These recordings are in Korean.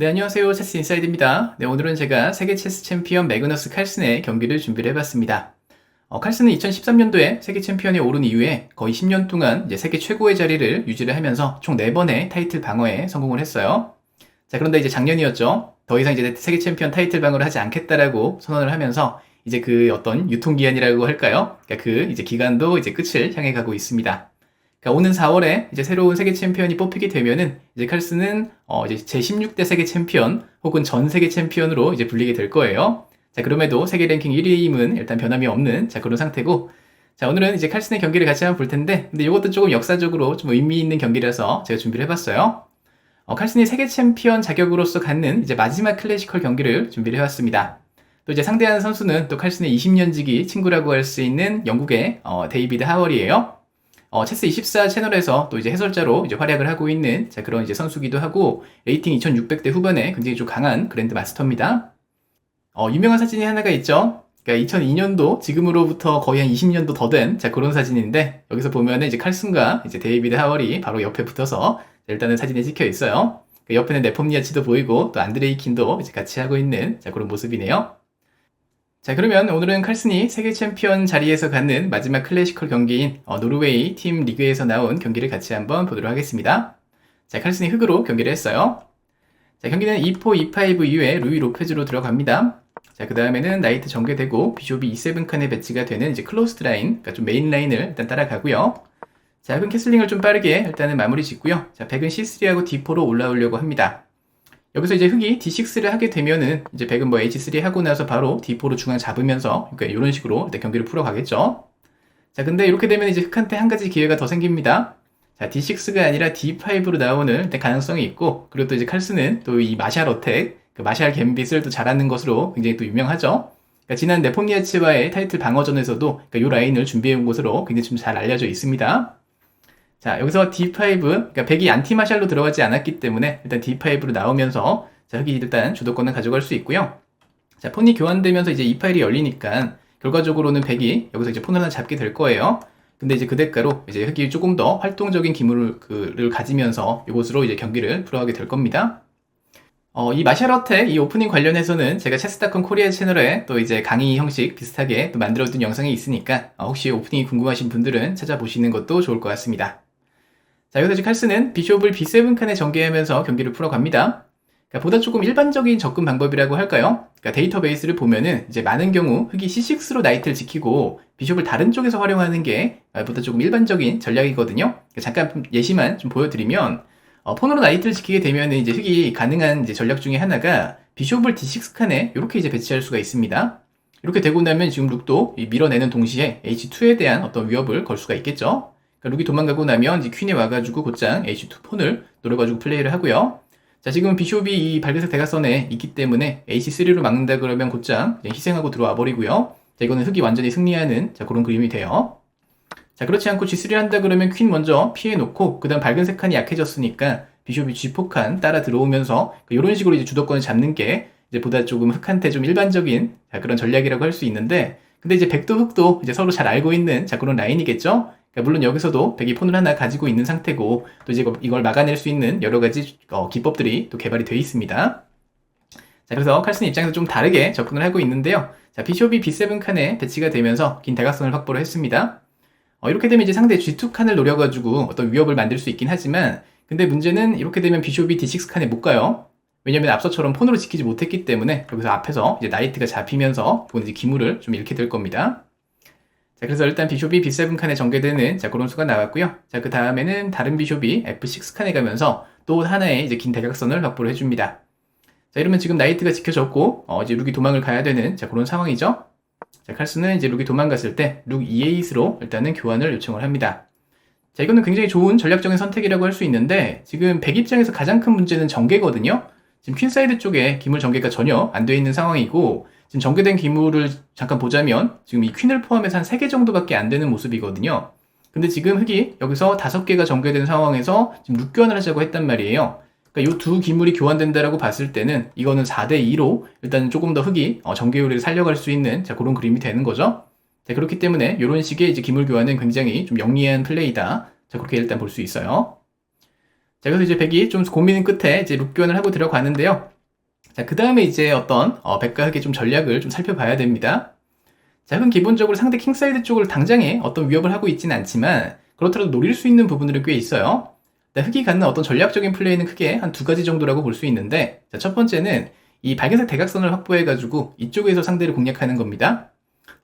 네, 안녕하세요. 체스 인사이드입니다. 네, 오늘은 제가 세계 체스 챔피언 매그너스 칼슨의 경기를 준비를 해봤습니다. 어, 칼슨은 2013년도에 세계 챔피언에 오른 이후에 거의 10년 동안 세계 최고의 자리를 유지를 하면서 총 4번의 타이틀 방어에 성공을 했어요. 자, 그런데 이제 작년이었죠. 더 이상 이제 세계 챔피언 타이틀 방어를 하지 않겠다라고 선언을 하면서 이제 그 어떤 유통기한이라고 할까요? 그러니까 그 이제 기간도 이제 끝을 향해 가고 있습니다. 그러니까 오는 4월에 이제 새로운 세계 챔피언이 뽑히게 되면은 이제 칼스는 어 이제 제 16대 세계 챔피언 혹은 전 세계 챔피언으로 이제 불리게 될 거예요. 자, 그럼에도 세계 랭킹 1위임은 일단 변함이 없는 자, 그런 상태고 자, 오늘은 이제 칼슨의 경기를 같이 한번 볼 텐데 근데 이것도 조금 역사적으로 좀 의미 있는 경기라서 제가 준비를 해 봤어요. 어, 칼슨이 세계 챔피언 자격으로서 갖는 이제 마지막 클래시컬 경기를 준비를 해 왔습니다. 또 이제 상대하는 선수는 또 칼슨의 20년지기 친구라고 할 수 있는 영국의 어, 데이비드 하월이에요. 어, 체스 24 채널에서 또 이제 해설자로 이제 활약을 하고 있는 자, 그런 이제 선수기도 하고 레이팅 2600대 후반에 굉장히 좀 강한 그랜드 마스터입니다. 어, 유명한 사진이 하나가 있죠. 그러니까 2002년도 지금으로부터 거의 한 20년도 더 된 자, 그런 사진인데 여기서 보면은 이제 칼슨과 이제 데이비드 하월이 바로 옆에 붙어서 일단은 사진에 찍혀 있어요. 그 옆에는 네폼니아치도 보이고 또 안드레이 킨도 이제 같이 하고 있는 자, 그런 모습이네요. 자, 그러면 오늘은 칼슨이 세계 챔피언 자리에서 갖는 마지막 클래시컬 경기인 어, 노르웨이 팀 리그에서 나온 경기를 같이 한번 보도록 하겠습니다. 자, 칼슨이 흑으로 경기를 했어요. 자, 경기는 2포 2파이브 이후에 루이 로페즈로 들어갑니다. 자, 그 다음에는 나이트 전개되고 비숍이 E7 칸에 배치가 되는 이제 클로스드 라인, 그러니까 좀 메인 라인을 일단 따라가고요. 자, 흑은 캐슬링을 좀 빠르게 일단은 마무리 짓고요. 자, 백은 C3하고 D4로 올라오려고 합니다. 여기서 이제 흑이 D6를 하게 되면은 이제 백은 뭐 H3 하고 나서 바로 D4로 중앙 잡으면서 그러니까 이런 식으로 일단 경기를 풀어가겠죠. 자, 근데 이렇게 되면 이제 흑한테 한 가지 기회가 더 생깁니다. 자, D6가 아니라 D5로 나오는 일단 가능성이 있고 그리고 또 이제 칼스는 또 이 마샬 어택, 그 마샬 갬빗을 또 잘하는 것으로 굉장히 또 유명하죠. 그러니까 지난 네폼니아츠와의 타이틀 방어전에서도 그러니까 이 라인을 준비해온 것으로 굉장히 좀 잘 알려져 있습니다. 자, 여기서 D5, 그러니까 백이 안티 마샬로 들어가지 않았기 때문에 일단 D5로 나오면서 자, 흑이 일단 주도권을 가져갈 수 있고요. 자, 폰이 교환되면서 이제 이 파일이 열리니까 결과적으로는 백이 여기서 이제 폰을 하나 잡게 될 거예요. 근데 이제 그 대가로 이제 흑이 조금 더 활동적인 기물을 가지면서 이곳으로 이제 경기를 풀어가게 될 겁니다. 어, 이 마샬어텍 이 오프닝 관련해서는 제가 체스닷컴 코리아 채널에 또 이제 강의 형식 비슷하게 또 만들어둔 영상이 있으니까 어, 혹시 오프닝이 궁금하신 분들은 찾아보시는 것도 좋을 것 같습니다. 자, 여기서 이제 칼스는 비숍을 B7 칸에 전개하면서 경기를 풀어갑니다. 그러니까 보다 조금 일반적인 접근 방법이라고 할까요? 그러니까 데이터베이스를 보면은 이제 많은 경우 흑이 C6로 나이트를 지키고 비숍을 다른 쪽에서 활용하는 게 보다 조금 일반적인 전략이거든요. 그러니까 잠깐 예시만 좀 보여드리면 어, 폰으로 나이트를 지키게 되면 이제 흑이 가능한 이제 전략 중에 하나가 비숍을 D6 칸에 이렇게 이제 배치할 수가 있습니다. 이렇게 되고 나면 지금 룩도 밀어내는 동시에 H2에 대한 어떤 위협을 걸 수가 있겠죠. 그러니까 룩이 도망가고 나면 이제 퀸이 와가지고 곧장 H2 폰을 노려가지고 플레이를 하고요. 자, 지금 비숍이 이 발그색 대각선에 있기 때문에 H3로 막는다 그러면 곧장 희생하고 들어와 버리고요. 자, 이거는 흑이 완전히 승리하는 자, 그런 그림이 돼요. 자, 그렇지 않고 G3를 한다 그러면 퀸 먼저 피해 놓고, 그 다음 밝은색 칸이 약해졌으니까 비숍이 G4 칸 따라 들어오면서 이런 그 식으로 이제 주도권을 잡는 게 이제 보다 조금 흑한테 좀 일반적인 자, 그런 전략이라고 할 수 있는데, 근데 이제 백도 흑도 이제 서로 잘 알고 있는 자, 그런 라인이겠죠? 그러니까 물론 여기서도 백이 폰을 하나 가지고 있는 상태고 또 이제 이걸 막아낼 수 있는 여러 가지 어, 기법들이 또 개발이 되어 있습니다. 자, 그래서 칼슨 입장에서 좀 다르게 접근을 하고 있는데요. 자, 비숍이 B7 칸에 배치가 되면서 긴 대각선을 확보를 했습니다. 어, 이렇게 되면 이제 상대 G2 칸을 노려가지고 어떤 위협을 만들 수 있긴 하지만 근데 문제는 이렇게 되면 비숍이 D6 칸에 못 가요. 왜냐면 앞서처럼 폰으로 지키지 못했기 때문에 여기서 앞에서 이제 나이트가 잡히면서 이제 기물을 좀 잃게 될 겁니다. 자, 그래서 일단 비숍이 B7 칸에 전개되는 자, 그런 수가 나왔고요. 자, 그 다음에는 다른 비숍이 F6 칸에 가면서 또 하나의 이제 긴 대각선을 확보를 해줍니다. 자, 이러면 지금 나이트가 지켜졌고, 어, 이제 룩이 도망을 가야 되는 자, 그런 상황이죠. 자, 칼스는 이제 룩이 도망갔을 때 룩 E8으로 일단은 교환을 요청을 합니다. 자, 이거는 굉장히 좋은 전략적인 선택이라고 할 수 있는데, 지금 백 입장에서 가장 큰 문제는 전개거든요. 지금 퀸사이드 쪽에 기물 전개가 전혀 안 돼 있는 상황이고, 지금 전개된 기물을 잠깐 보자면 지금 이 퀸을 포함해서 한 3개 정도밖에 안 되는 모습이거든요. 근데 지금 흑이 여기서 5개가 전개된 상황에서 지금 6교환을 하자고 했단 말이에요. 그러니까 이 두 기물이 교환된다라고 봤을 때는 이거는 4대2로 일단 조금 더 흑이 어, 전개율을 살려갈 수 있는 자, 그런 그림이 되는 거죠. 자, 그렇기 때문에 이런 식의 이제 기물 교환은 굉장히 좀 영리한 플레이다. 자, 그렇게 일단 볼 수 있어요. 자, 그래서 이제 백이 좀 고민 끝에 이제 룩 교환을 하고 들어가는데요. 자, 그 다음에 이제 어떤, 어, 백과 흑의 좀 전략을 좀 살펴봐야 됩니다. 자, 흑은 기본적으로 상대 킹사이드 쪽을 당장에 어떤 위협을 하고 있지는 않지만, 그렇더라도 노릴 수 있는 부분들이 꽤 있어요. 자, 흑이 갖는 어떤 전략적인 플레이는 크게 한 두 가지 정도라고 볼 수 있는데, 자, 첫 번째는 이 밝은색 대각선을 확보해가지고 이쪽에서 상대를 공략하는 겁니다.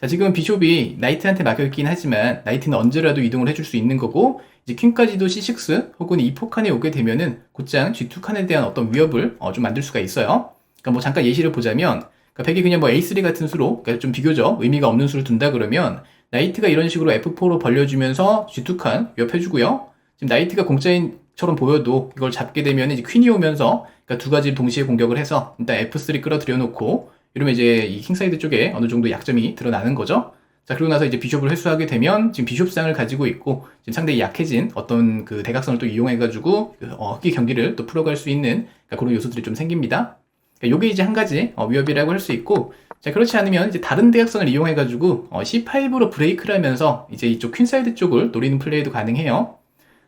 자, 지금은 비숍이 나이트한테 막혀있긴 하지만, 나이트는 언제라도 이동을 해줄 수 있는 거고, 이제 퀸까지도 C6 혹은 E4 칸에 오게 되면은 곧장 G2 칸에 대한 어떤 위협을 어, 좀 만들 수가 있어요. 그러니까 뭐 잠깐 예시를 보자면, 그러니까 백이 그냥 뭐 A3 같은 수로, 그러니까 좀 비교적 의미가 없는 수를 둔다 그러면, 나이트가 이런 식으로 F4로 벌려주면서 G2 칸 위협해주고요. 지금 나이트가 공짜인 처럼 보여도 이걸 잡게 되면 이제 퀸이 오면서 그러니까 두 가지를 동시에 공격을 해서 일단 F3 끌어들여 놓고 이러면 이제 이 킹사이드 쪽에 어느 정도 약점이 드러나는 거죠. 자, 그리고 나서 이제 비숍을 회수하게 되면 지금 비숍상을 가지고 있고 지금 상당히 약해진 어떤 그 대각선을 또 이용해가지고 그, 어, 흑기 경기를 또 풀어갈 수 있는 그러니까 그런 요소들이 좀 생깁니다. 그러니까 요게 이제 한 가지 어, 위협이라고 할 수 있고 자, 그렇지 않으면 이제 다른 대각선을 이용해가지고 어, C5로 브레이크를 하면서 이제 이쪽 퀸사이드 쪽을 노리는 플레이도 가능해요.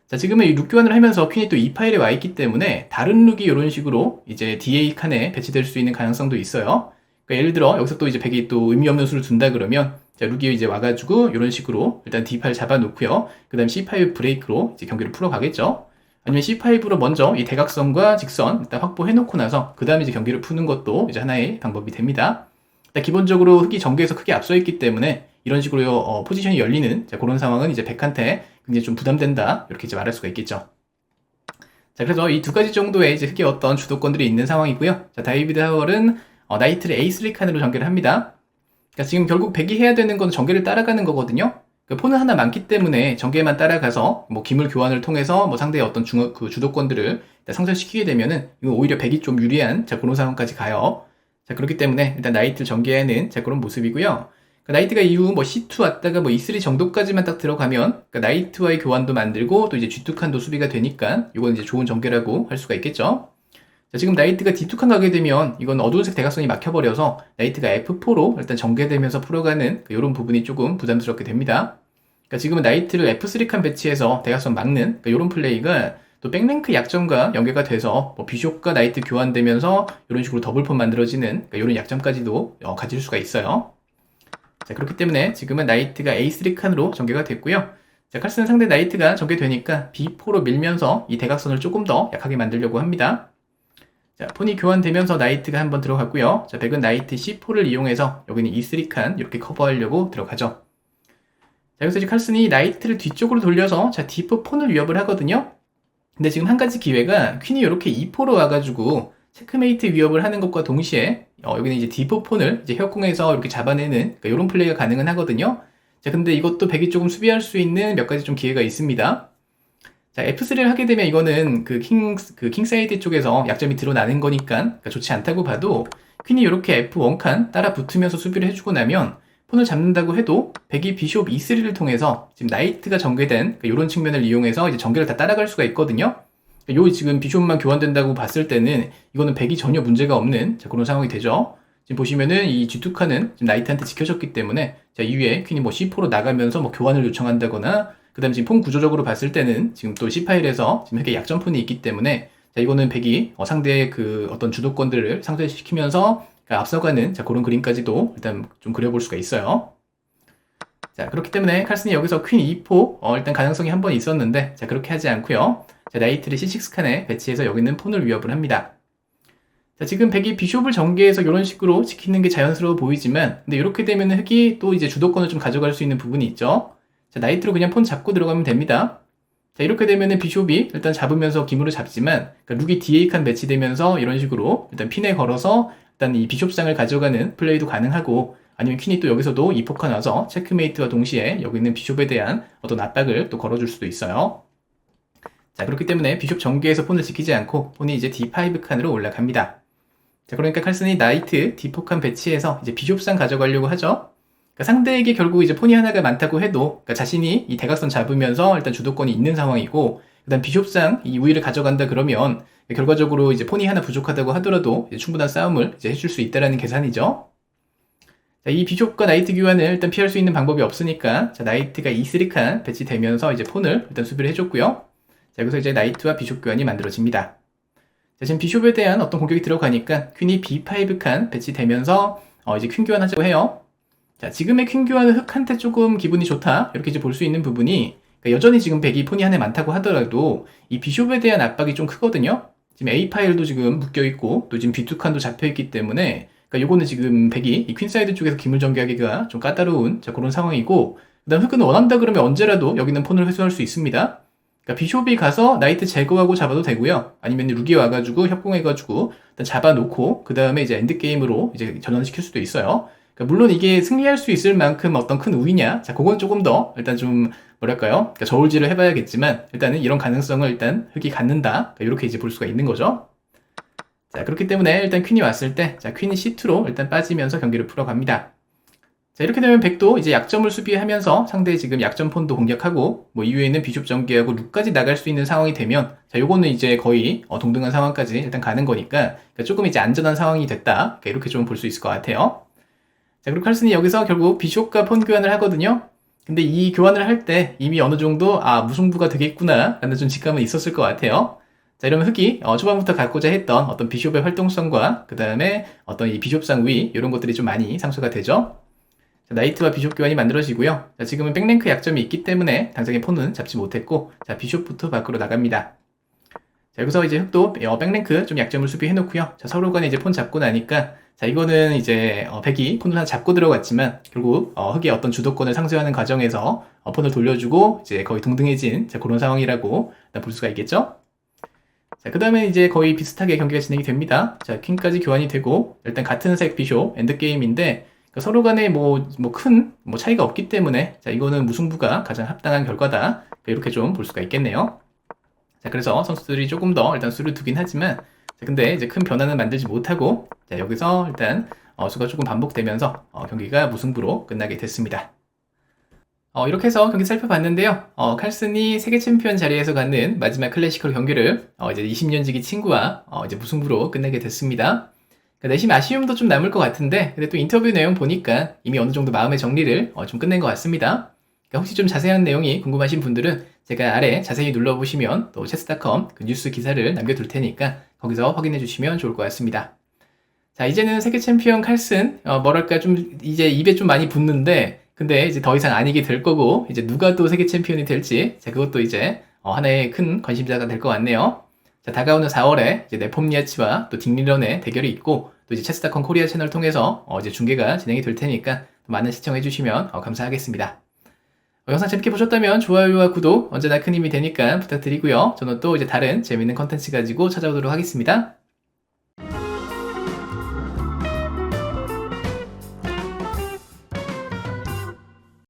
자, 지금은 이 룩 교환을 하면서 퀸이 또이 파일에 와 있기 때문에 다른 룩이 이런 식으로 이제 DA 칸에 배치될 수 있는 가능성도 있어요. 그러니까 예를 들어 여기서 또 이제 백이 또 의미 없는 수를 둔다 그러면 자, 룩이 이제 와가지고 이런 식으로 일단 D8 잡아놓고요. 그 다음 C5 브레이크로 이제 경기를 풀어가겠죠. 아니면 C5로 먼저 이 대각선과 직선 일단 확보해놓고 나서 그 다음에 이제 경기를 푸는 것도 이제 하나의 방법이 됩니다. 일단 기본적으로 흑이 전개에서 크게 앞서 있기 때문에 이런 식으로 어, 포지션이 열리는 자, 그런 상황은 이제 백한테 굉장히 좀 부담된다 이렇게 이제 말할 수가 있겠죠. 자 그래서 이 두 가지 정도의 이제 흑의 어떤 주도권들이 있는 상황이고요. 자 다이비드 하월은 어, 나이트를 A3 칸으로 전개를 합니다. 그러니까 지금 결국 백이 해야 되는 건 전개를 따라가는 거거든요. 그 폰은 하나 많기 때문에 전개만 따라가서 뭐 기물 교환을 통해서 뭐 상대의 어떤 중, 그 주도권들을 상쇄시키게 되면은 이건 오히려 백이 좀 유리한 자 그런 상황까지 가요. 자 그렇기 때문에 일단 나이트 전개하는 자 그런 모습이고요. 그 나이트가 이후 뭐 C2 왔다가 뭐 E3 정도까지만 딱 들어가면 그 나이트와의 교환도 만들고 또 이제 G2 칸도 수비가 되니까 이건 이제 좋은 전개라고 할 수가 있겠죠. 자, 지금 나이트가 D2 칸 가게 되면 이건 어두운색 대각선이 막혀버려서 나이트가 F4로 일단 전개되면서 풀어가는 이런 부분이 조금 부담스럽게 됩니다. 그러니까 지금은 나이트를 F3 칸 배치해서 대각선 막는 그러니까 이런 플레이가 또 백랭크 약점과 연계가 돼서 뭐 비숍과 나이트 교환되면서 이런 식으로 더블폰 만들어지는 그러니까 이런 약점까지도 어, 가질 수가 있어요. 자, 그렇기 때문에 지금은 나이트가 A3 칸으로 전개가 됐고요. 자, 칼스는 상대 나이트가 전개되니까 B4로 밀면서 이 대각선을 조금 더 약하게 만들려고 합니다. 자, 폰이 교환되면서 나이트가 한번 들어갔고요. 자, 백은 나이트 C4를 이용해서 여기는 E3 칸 이렇게 커버하려고 들어가죠. 자, 여기서 이제 칼슨이 나이트를 뒤쪽으로 돌려서 자, D4 폰을 위협을 하거든요. 근데 지금 한 가지 기회가 퀸이 이렇게 E4로 와가지고 체크메이트 위협을 하는 것과 동시에 어, 여기는 이제 D4 폰을 이제 협공해서 이렇게 잡아내는 그러니까 이런 플레이가 가능은 하거든요. 자, 근데 이것도 백이 조금 수비할 수 있는 몇 가지 좀 기회가 있습니다. 자, F3를 하게 되면 이거는 그 킹, 그 킹사이드 쪽에서 약점이 드러나는 거니까 그러니까 좋지 않다고 봐도 퀸이 이렇게 F1 칸 따라 붙으면서 수비를 해주고 나면 폰을 잡는다고 해도 백이 비숍 E3를 통해서 지금 나이트가 전개된 그러니까 이런 측면을 이용해서 이제 전개를 다 따라갈 수가 있거든요. 요 지금 비숍만 교환된다고 봤을 때는 이거는 백이 전혀 문제가 없는 자, 그런 상황이 되죠. 지금 보시면은 이 G2 칸은 지금 나이트한테 지켜졌기 때문에 자, 이후에 퀸이 뭐 C4로 나가면서 뭐 교환을 요청한다거나 그 다음에 지금 폰 구조적으로 봤을 때는 지금 또 C 파일에서 지금 이렇게 약점 폰이 있기 때문에 자, 이거는 백이 어, 상대의 그 어떤 주도권들을 상쇄시키면서 그러니까 앞서가는 자, 그런 그림까지도 일단 좀 그려볼 수가 있어요. 자, 그렇기 때문에 칼슨이 여기서 퀸 E4 어, 일단 가능성이 한 번 있었는데 자, 그렇게 하지 않고요. 자, 나이트를 C6 칸에 배치해서 여기 있는 폰을 위협을 합니다. 자, 지금 백이 비숍을 전개해서 이런 식으로 지키는 게 자연스러워 보이지만 근데 이렇게 되면 흑이 또 이제 주도권을 좀 가져갈 수 있는 부분이 있죠. 자, 나이트로 그냥 폰 잡고 들어가면 됩니다. 자, 이렇게 되면은 비숍이 일단 잡으면서 기물을 잡지만, 그러니까 룩이 DA 칸 배치되면서 이런 식으로 일단 핀에 걸어서 일단 이 비숍상을 가져가는 플레이도 가능하고, 아니면 퀸이 또 여기서도 이 포카 나서 체크메이트와 동시에 여기 있는 비숍에 대한 어떤 압박을 또 걸어줄 수도 있어요. 자, 그렇기 때문에 비숍 전개에서 폰을 지키지 않고 폰이 이제 D5 칸으로 올라갑니다. 자, 그러니까 칼슨이 나이트 D4 칸 배치해서 이제 비숍상 가져가려고 하죠. 그러니까 상대에게 결국 이제 폰이 하나가 많다고 해도 그러니까 자신이 이 대각선 잡으면서 일단 주도권이 있는 상황이고 그다음 비숍상 이 우위를 가져간다 그러면 결과적으로 이제 폰이 하나 부족하다고 하더라도 충분한 싸움을 이제 해줄 수 있다라는 계산이죠. 자, 이 비숍과 나이트 교환을 일단 피할 수 있는 방법이 없으니까 자, 나이트가 E3칸 배치되면서 이제 폰을 일단 수비를 해줬고요. 자, 여기서 이제 나이트와 비숍 교환이 만들어집니다. 자, 지금 비숍에 대한 어떤 공격이 들어가니까 퀸이 B5 칸 배치되면서 어, 이제 퀸 교환하자고 해요. 자, 지금의 퀸 교환은 흑한테 조금 기분이 좋다. 이렇게 이제 볼 수 있는 부분이 그러니까 여전히 지금 백이 폰이 한해 많다고 하더라도 이 비숍에 대한 압박이 좀 크거든요. 지금 A 파일도 지금 묶여 있고 또 지금 B2 칸도 잡혀 있기 때문에 그러니까 요거는 지금 백이 이 퀸사이드 쪽에서 기물 전개하기가 좀 까다로운 자, 그런 상황이고 그다음 흑은 원한다 그러면 언제라도 여기는 폰을 회수할 수 있습니다. 그러니까 비숍이 가서 나이트 제거하고 잡아도 되고요. 아니면 룩이 와가지고 협공해가지고 일단 잡아놓고 그 다음에 이제 엔드 게임으로 이제 전환시킬 수도 있어요. 그러니까 물론 이게 승리할 수 있을 만큼 어떤 큰 우위냐, 자 그건 조금 더 일단 좀 뭐랄까요, 그러니까 저울질을 해봐야겠지만 일단은 이런 가능성을 일단 흑이 갖는다. 이렇게 그러니까 이제 볼 수가 있는 거죠. 자 그렇기 때문에 일단 퀸이 왔을 때, 자 퀸이 C2로 일단 빠지면서 경기를 풀어갑니다. 자, 이렇게 되면 백도 이제 약점을 수비하면서 상대의 지금 약점 폰도 공략하고, 뭐 이후에는 비숍 전개하고 룩까지 나갈 수 있는 상황이 되면, 자, 요거는 이제 거의 어, 동등한 상황까지 일단 가는 거니까, 그러니까 조금 이제 안전한 상황이 됐다. 그러니까 이렇게 좀 볼 수 있을 것 같아요. 자, 그리고 칼슨이 여기서 결국 비숍과 폰 교환을 하거든요. 근데 이 교환을 할 때 이미 어느 정도, 아, 무승부가 되겠구나, 라는 좀 직감은 있었을 것 같아요. 자, 이러면 흑이 어, 초반부터 갖고자 했던 어떤 비숍의 활동성과 그 다음에 어떤 이 비숍상 위, 이런 것들이 좀 많이 상쇄가 되죠. 자, 나이트와 비숍 교환이 만들어지고요. 자, 지금은 백랭크 약점이 있기 때문에 당장의 폰은 잡지 못했고, 자, 비숍부터 밖으로 나갑니다. 자, 여기서 이제 흑도 어, 백랭크 좀 약점을 수비해놓고요. 자, 서로 간에 이제 폰 잡고 나니까, 자, 이거는 이제 어, 백이 폰을 하나 잡고 들어갔지만, 결국 어, 흑의 어떤 주도권을 상쇄하는 과정에서 어, 폰을 돌려주고, 이제 거의 동등해진 자, 그런 상황이라고 볼 수가 있겠죠? 자, 그 다음에 이제 거의 비슷하게 경기가 진행이 됩니다. 자, 킹까지 교환이 되고, 일단 같은 색 비숍, 엔드게임인데, 그러니까 서로 간에 뭐, 뭐 큰, 뭐 차이가 없기 때문에, 자, 이거는 무승부가 가장 합당한 결과다. 이렇게 좀 볼 수가 있겠네요. 자, 그래서 선수들이 조금 더 일단 수를 두긴 하지만, 자, 근데 이제 큰 변화는 만들지 못하고, 자, 여기서 일단, 어, 수가 조금 반복되면서, 어, 경기가 무승부로 끝나게 됐습니다. 어, 이렇게 해서 경기 살펴봤는데요. 어, 칼슨이 세계 챔피언 자리에서 갖는 마지막 클래시컬 경기를, 어, 이제 20년 지기 친구와, 어, 이제 무승부로 끝내게 됐습니다. 그러니까 내심 아쉬움도 좀 남을 것 같은데 근데 또 인터뷰 내용 보니까 이미 어느 정도 마음의 정리를 어, 좀 끝낸 것 같습니다. 그러니까 혹시 좀 자세한 내용이 궁금하신 분들은 제가 아래 자세히 눌러보시면 또 체스닷컴 그 뉴스 기사를 남겨둘 테니까 거기서 확인해 주시면 좋을 것 같습니다. 자 이제는 세계 챔피언 칼슨 어, 뭐랄까 좀 이제 입에 좀 많이 붙는데 근데 이제 더 이상 아니게 될 거고 이제 누가 또 세계 챔피언이 될지 자 그것도 이제 어, 하나의 큰 관심사가 될 것 같네요. 자, 다가오는 4월에 이제 네폼니아치와 또 딩리런의 대결이 있고 또 이제 체스닷컴 코리아 채널 통해서 어, 이제 중계가 진행이 될 테니까 많은 시청해 주시면 어, 감사하겠습니다. 어, 영상 재밌게 보셨다면 좋아요와 구독 언제나 큰 힘이 되니까 부탁드리고요. 저는 또 이제 다른 재밌는 컨텐츠 가지고 찾아오도록 하겠습니다.